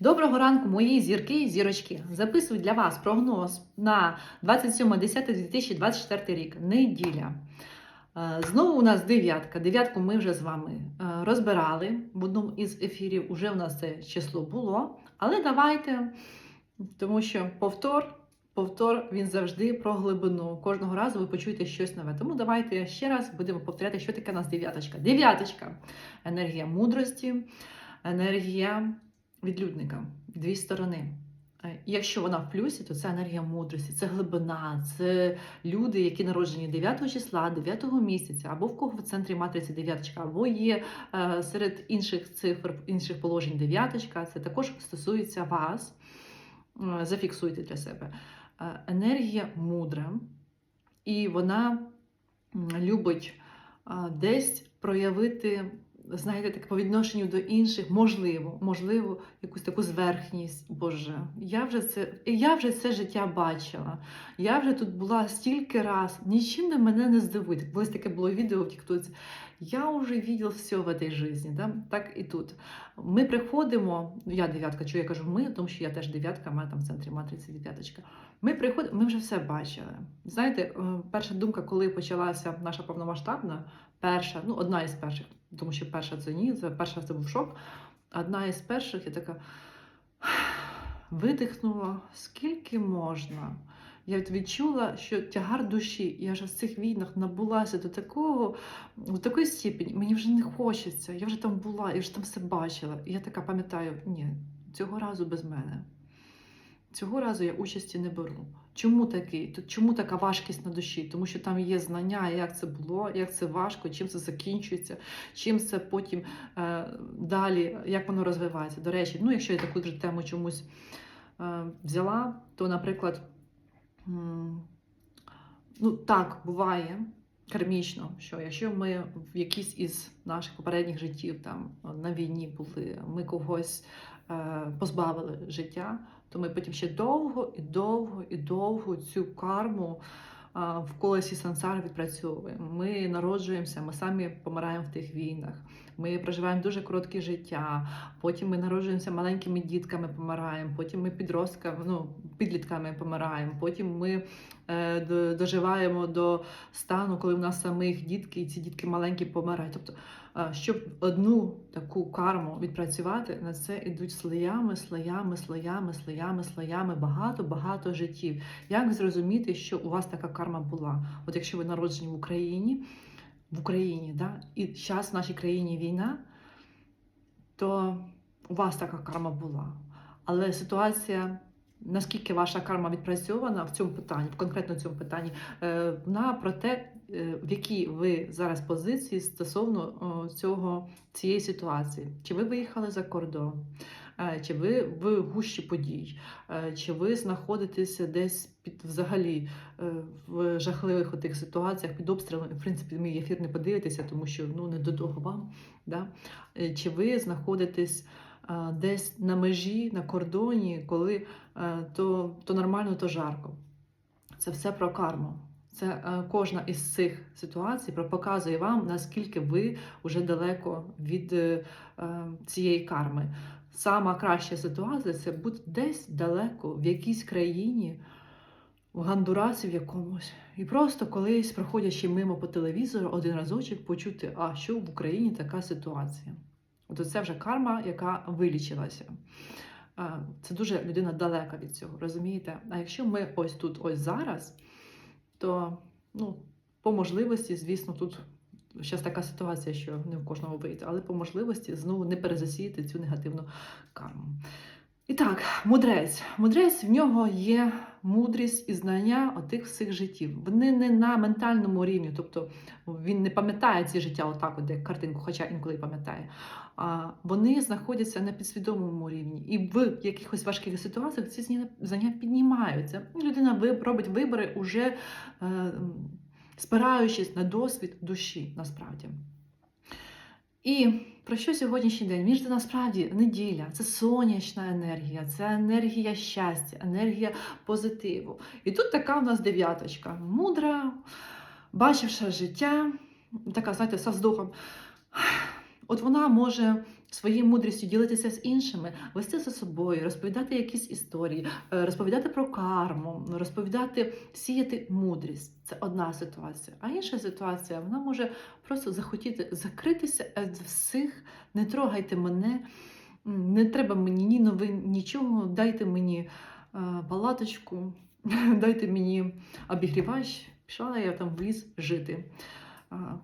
Доброго ранку, мої зірки і зірочки. Записую для вас прогноз на 27.10.2024 рік. Неділя. Е, Знову у нас дев'ятка. Дев'ятку ми вже з вами е, розбирали. В одному із ефірів уже у нас це число було. Але давайте, тому що повтор, повтор він завжди про глибину. Кожного разу ви почуєте щось нове. Тому давайте ще раз будемо повторяти, що таке у нас дев'яточка. Дев'яточка енергія мудрості, енергія відлюдника, дві сторони. Е, Якщо вона в плюсі, то це енергія мудрості, це глибина, це люди, які народжені 9 числа, 9 місяця, або в кого в центрі матриці дев'яточка, або є е, серед інших цифр, інших положень дев'яточка. Це також стосується вас. Е, Зафіксуйте для себе. Енергія мудра, і вона любить десь проявити знаєте, так по відношенню до інших, можливо, можливо, якусь таку зверхність. Боже, я вже це, я вже це життя бачила. Я вже тут була стільки раз, нічим не мене не здивує. Колись таке було відео в Тіктоці. Я вже бачила все в цій житті, да? так і тут. Ми приходимо, ну, я дев'ятка, чого я кажу ми, тому що я теж дев'ятка, мене там в центрі матриці дев'яточка. Ми приходимо, ми вже все бачили. Знаєте, е, перша думка, коли почалася наша повномасштабна, перша, ну одна із перших, тому що перша це ні, це перша це був шок. Одна із перших я така видихнула, скільки можна. Я відчула, що тягар душі, я вже в цих війнах набулася до такого, до такої степені, мені вже не хочеться, я вже там була, я вже там все бачила. І я така пам'ятаю, ні, цього разу без мене. Цього разу я участі не беру. Чому такий? Чому така важкість на душі? Тому що там є знання, як це було, як це важко, чим це закінчується, чим це потім е, далі, як воно розвивається. До речі, ну якщо я таку тему чомусь е, взяла, то, наприклад, ну так буває кармічно, що якщо ми в якійсь із наших попередніх життів там на війні були, ми когось е, позбавили життя то ми потім ще довго і довго і довго цю карму в колесі сансари відпрацьовуємо. Ми народжуємося, ми самі помираємо в тих війнах. Ми проживаємо дуже коротке життя. Потім ми народжуємося маленькими дітками, помираємо. Потім ми підростками, ну підлітками помираємо. Потім ми е, доживаємо до стану, коли в нас самих дітки, і ці дітки маленькі помирають. Тобто щоб одну таку карму відпрацювати, на це йдуть слоями, слоями, слоями, слоями, слоями, багато-багато життів. Як зрозуміти, що у вас така карма була? От якщо ви народжені в Україні, в Україні, да, і зараз в нашій країні війна, то у вас така карма була. Але ситуація. Наскільки ваша карма відпрацьована в цьому питанні, в конкретно цьому питанні, е, вона про те, в якій ви зараз позиції стосовно цього цієї ситуації. Чи ви виїхали за кордон, Е, чи ви в гущі подій, Е, чи ви знаходитеся десь під взагалі е, в жахливих отих ситуаціях під обстрілом. В принципі, мій ефір не подивитеся, тому що ну не до того вам. Да? Е, Чи ви знаходитесь е, десь на межі, на кордоні, коли е, то, то нормально, то жарко. Це все про карму. Це е, кожна із цих ситуацій показує вам, наскільки ви вже далеко від е, е, цієї карми. Сама краща ситуація це бути десь далеко, в якійсь країні, в Гондурасі в якомусь. І просто колись, проходячи мимо по телевізору, один разочок почути, а що в Україні така ситуація. От це вже карма, яка вилічилася. Це дуже людина далека від цього, розумієте? А якщо ми ось тут, ось зараз, то ну, по можливості, звісно, тут зараз така ситуація, що не в кожного вийде, але по можливості знову не перезасіяти цю негативну карму. І так, мудрець. Мудрець в нього є мудрість і знання отих всіх життів. Вони не на ментальному рівні, тобто він не пам'ятає ці життя отак, от як картинку, хоча інколи пам'ятає. А вони знаходяться на підсвідомому рівні. І в якихось важких ситуаціях ці знання- піднімаються. Людина робить вибори уже е, спираючись на досвід душі, насправді. І про що сьогоднішній день? Між насправді неділя, це сонячна енергія, це енергія щастя, енергія позитиву. І тут така у нас дев'яточка. Мудра, бачивши життя, така, знаєте, со вздохом. От вона може своєю мудрістю ділитися з іншими, вести за собою, розповідати якісь історії, е, розповідати про карму, розповідати, сіяти мудрість. Це одна ситуація. А інша ситуація вона може просто захотіти закритися від всіх, не трогайте мене, не треба мені ні новин, нічого, дайте мені е, палаточку, дайте мені обігрівач, пішла я там в ліс жити.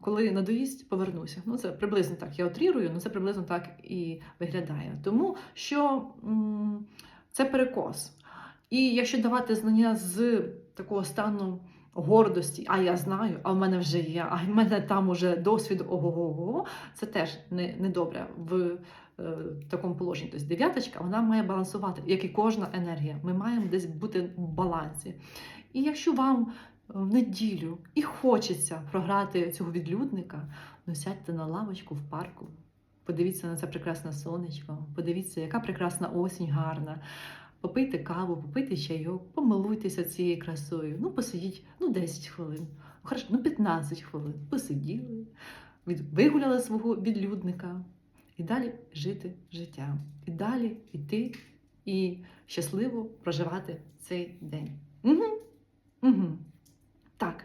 Коли надоїсть, повернуся. Ну, це приблизно так. Я отрірую, але це приблизно так і виглядає. Тому що це перекос. І якщо давати знання з такого стану гордості, а я знаю, а в мене вже є, а в мене там уже досвід ого-го, це теж не, не в е, такому положенні. Тобто дев'яточка вона має балансувати, як і кожна енергія. Ми маємо десь бути в балансі. І якщо вам в неділю і хочеться програти цього відлюдника, ну сядьте на лавочку в парку. Подивіться на це прекрасне сонечко, подивіться, яка прекрасна осінь гарна. Попийте каву, попийте чайок, помилуйтеся цією красою. Ну, посидіть ну, 10 хвилин, хорошо, ну 15 хвилин. Посиділи, від- вигуляли свого відлюдника і далі жити життя. І далі йти і щасливо проживати цей день. Угу. Угу. Так.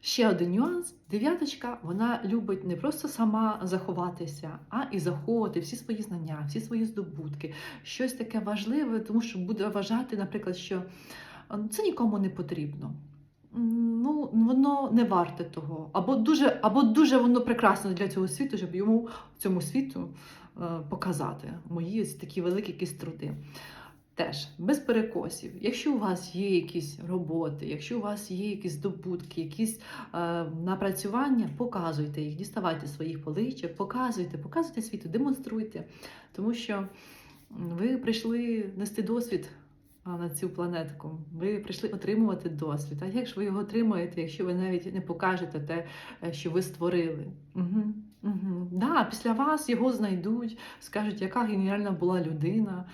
Ще один нюанс. Дев'яточка, вона любить не просто сама заховатися, а і заховувати всі свої знання, всі свої здобутки, щось таке важливе, тому що буде вважати, наприклад, що ну, це нікому не потрібно. Ну, воно не варте того. Або дуже, або дуже воно прекрасно для цього світу, щоб йому цьому світу е, показати мої ось такі великі якісь труди. Теж без перекосів. Якщо у вас є якісь роботи, якщо у вас є якісь здобутки, якісь е, напрацювання, показуйте їх, діставайте своїх поличок, показуйте, показуйте світу, демонструйте. Тому що ви прийшли нести досвід на цю планетку. Ви прийшли отримувати досвід. А як ж ви його отримаєте, якщо ви навіть не покажете те, е, що ви створили? Угу. Угу. Да, після вас його знайдуть, скажуть, яка геніальна була людина.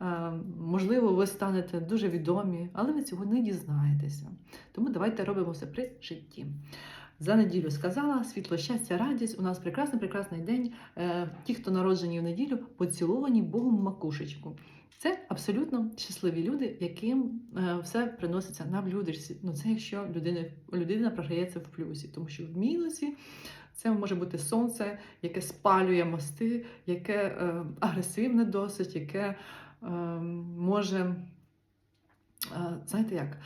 Е, Можливо, ви станете дуже відомі, але ви цього не дізнаєтеся. Тому давайте робимо все при житті. За неділю сказала світло, щастя, радість. У нас прекрасний, прекрасний день. Е, Ті, хто народжені в неділю, поціловані Богом макушечку. Це абсолютно щасливі люди, яким е, все приноситься на блюдечці. Ну це якщо людина, людина програється в плюсі, тому що в мінусі це може бути сонце, яке спалює мости, яке е, агресивне досить, яке може, е, знаєте як, е,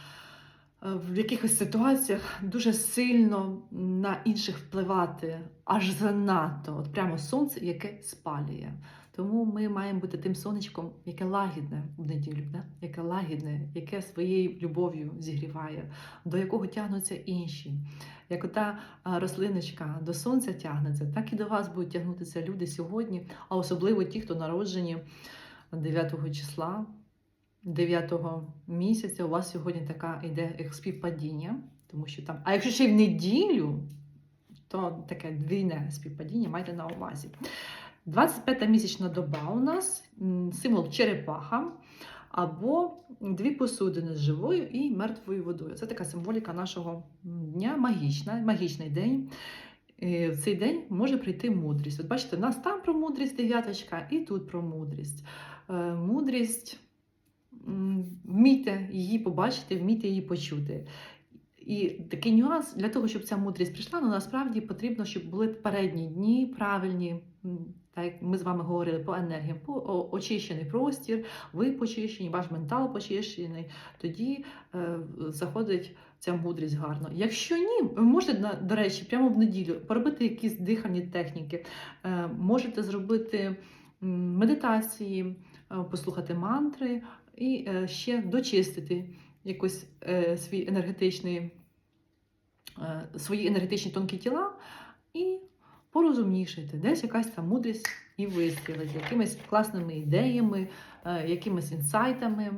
в якихось ситуаціях дуже сильно на інших впливати, аж занадто. От прямо сонце, яке спалює. Тому ми маємо бути тим сонечком, яке лагідне в неділю, да? яке лагідне, яке своєю любов'ю зігріває, до якого тягнуться інші. Як ота рослиночка до сонця тягнеться, так і до вас будуть тягнутися люди сьогодні, а особливо ті, хто народжені 9 числа, 9 місяця. У вас сьогодні така йде співпадіння, тому що там. А якщо ще й в неділю, то таке двійне співпадіння майте на увазі. 25-та місячна доба у нас символ черепаха або дві посудини з живою і мертвою водою. Це така символіка нашого дня, магічна, магічний день. Е, В цей день може прийти мудрість. От бачите, в нас там про мудрість дев'яточка, і тут про мудрість. Е, Мудрість, вмійте її побачити, вмійте її почути. І такий нюанс для того, щоб ця мудрість прийшла, ну насправді потрібно, щоб були передні дні правильні, так як ми з вами говорили по енергіям, по очищений простір, ви почищені, ваш ментал почищений. Тоді е, заходить ця мудрість гарно. Якщо ні, ви можете до речі, прямо в неділю поробити якісь дихальні техніки, е, можете зробити медитації, е, послухати мантри і е, ще дочистити якось е, свій енергетичний, свої енергетичні тонкі тіла і порозумнішайте. Десь якась там мудрість і вистрілить, якимись класними ідеями, якимись інсайтами.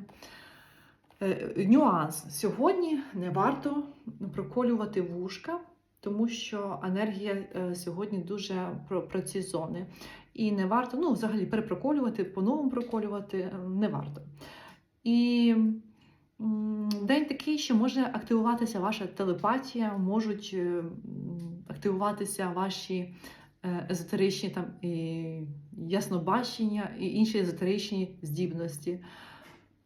Нюанс. Сьогодні не варто проколювати вушка, тому що енергія е, сьогодні дуже про, ці зони. І не варто, ну, взагалі, перепроколювати, по-новому проколювати е, не варто. І день такий, що може активуватися ваша телепатія, можуть е, активуватися ваші езотеричні там і яснобачення, і інші езотеричні здібності.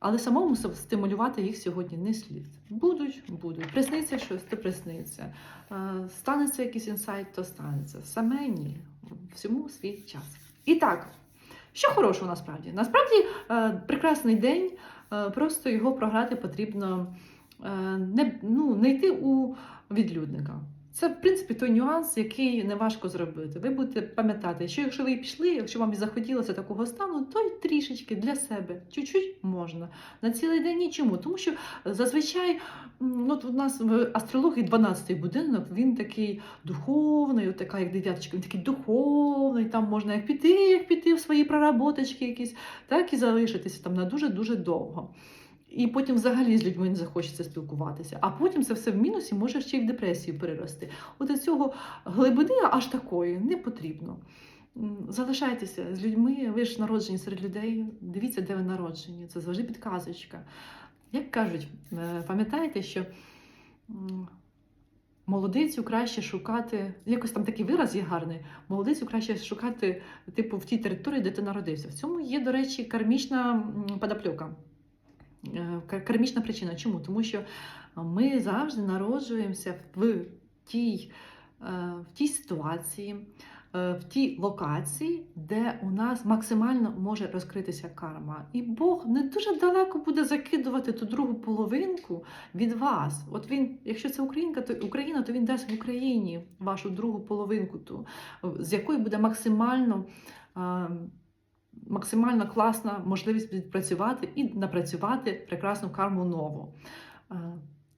Але самому стимулювати їх сьогодні не слід. Будуть, будуть. Присниться щось, то присниться. Е, Станеться якийсь інсайт, то станеться. Саме ні. Всьому свій час. І так, що хорошого насправді? Насправді е, прекрасний день, е, просто його програти потрібно не, ну, не йти у відлюдника. Це, в принципі, той нюанс, який не важко зробити. Ви будете пам'ятати, що якщо ви пішли, якщо вам і захотілося такого стану, то й трішечки для себе, чуть-чуть можна. На цілий день нічому. Тому що зазвичай ну, от у нас в астрології 12-й будинок, він такий духовний, от така як дев'яточка, він такий духовний, там можна як піти, як піти в свої проработочки якісь, так і залишитися там на дуже-дуже довго. І потім взагалі з людьми не захочеться спілкуватися. А потім це все в мінусі може ще й в депресію перерости. От цього глибини аж такої не потрібно. Залишайтеся з людьми, ви ж народжені серед людей. Дивіться, де ви народжені. Це завжди підказочка. Як кажуть, е, пам'ятаєте, що молодицю краще шукати, якось там такий вираз є гарний. Молодицю краще шукати, типу, в тій території, де ти народився. В цьому є, до речі, кармічна подопльока. Е, кар- Кармічна причина. Чому? Тому що ми завжди народжуємося в тій, е, в тій ситуації, е, в тій локації, де у нас максимально може розкритися карма. І Бог не дуже далеко буде закидувати ту другу половинку від вас. От він, якщо це Українка, то Україна, то він дасть в Україні вашу другу половинку, ту, з якої буде максимально. Максимально класна можливість відпрацювати і напрацювати прекрасну карму нову. Е,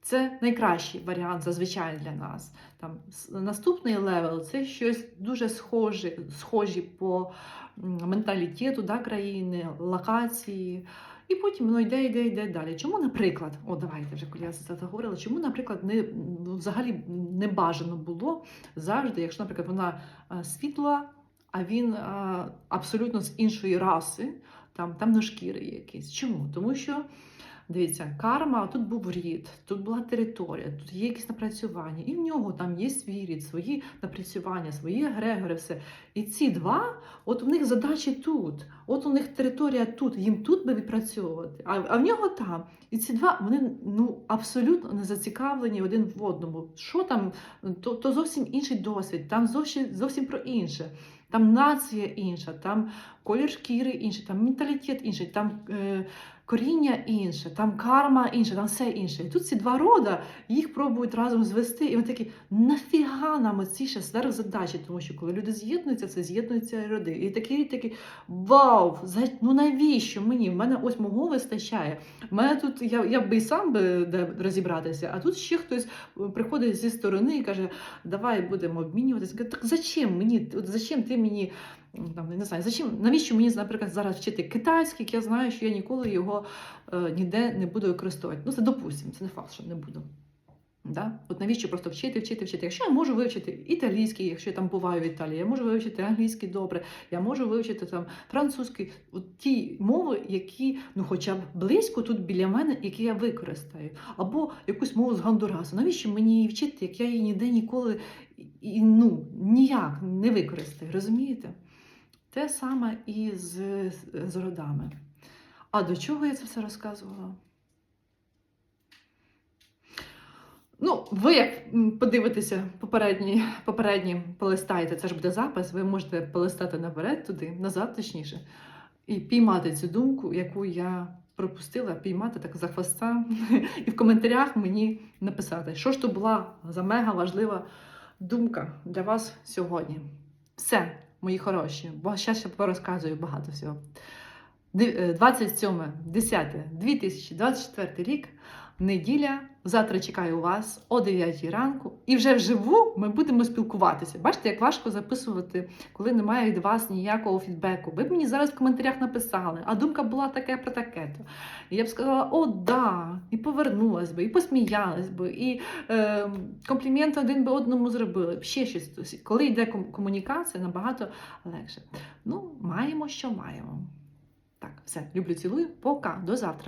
Це найкращий варіант зазвичай для нас. Там наступний левел це щось дуже схоже, схожі по менталітету да, країни, локації. І потім воно йде, йде, йде далі. Чому, наприклад, о, давайте вже коли я за це говорила, чому, наприклад, не ну, взагалі не бажано було завжди, якщо, наприклад, вона е, світла, а він а, абсолютно з іншої раси, там темношкірий якийсь. Чому? Тому що, дивіться, карма, тут був рід, тут була територія, тут є якісь напрацювання, і в нього там є свій рід, свої напрацювання, свої егрегори, все. І ці два, от у них задачі тут, от у них територія тут, їм тут би відпрацьовувати, а, а в нього там. І ці два вони ну абсолютно не зацікавлені один в одному. Що там, то, то зовсім інший досвід, там зовсім, зовсім про інше. Там нація інша, там колір шкіри інший, там менталітет інший, там е, коріння інше, там карма інша, там все інше. І тут ці два рода їх пробують разом звести, і вони такі, нафіга нам оці ще сверхзадачі, тому що коли люди з'єднуються, це з'єднуються і роди. І такий, такий вау, ну навіщо мені? В мене ось мого вистачає. В мене тут я, я б і сам би де розібратися, а тут ще хтось приходить зі сторони і каже, давай будемо обмінюватися. Так зачем мені? От зачем ти мені там не знаю, зачем навіщо мені, наприклад, зараз вчити китайський, як я знаю, що я ніколи його е, ніде не буду використовувати. Ну це допустимо, це не факт, що не буду. Да? От навіщо просто вчити, вчити, вчити? Якщо я можу вивчити італійський, якщо я там буваю в Італії, я можу вивчити англійський добре, я можу вивчити там французький, от ті мови, які ну хоча б близько тут біля мене, які я використаю, або якусь мову з Гондурасу. Навіщо мені її вчити, як я її ніде ніколи і, ну, ніяк не використаю, розумієте? Те саме і з, з родами. А до чого я це все розказувала? Ну, ви як подивитеся попередні, попередні полистаєте, це ж буде запис, ви можете полистати наперед туди, назад точніше, і піймати цю думку, яку я пропустила, піймати так за хвоста, і в коментарях мені написати, що ж то була за мега важлива думка для вас сьогодні. Все, мої хороші, бо ще ще порозказую багато всього. Ди- е, 27, 10, 2024 рік, неділя. Завтра чекаю вас о 9 ранку. І вже вживу ми будемо спілкуватися. Бачите, як важко записувати, коли немає від вас ніякого фідбеку. Ви б мені зараз в коментарях написали, а думка була таке про таке-то. І я б сказала, о, да, і повернулась би, і посміялась би, і е, комплімент один би одному зробили. Ще щось. Коли йде комунікація, набагато легше. Ну, маємо, що маємо. Так, все, люблю, цілую. Пока, до завтра.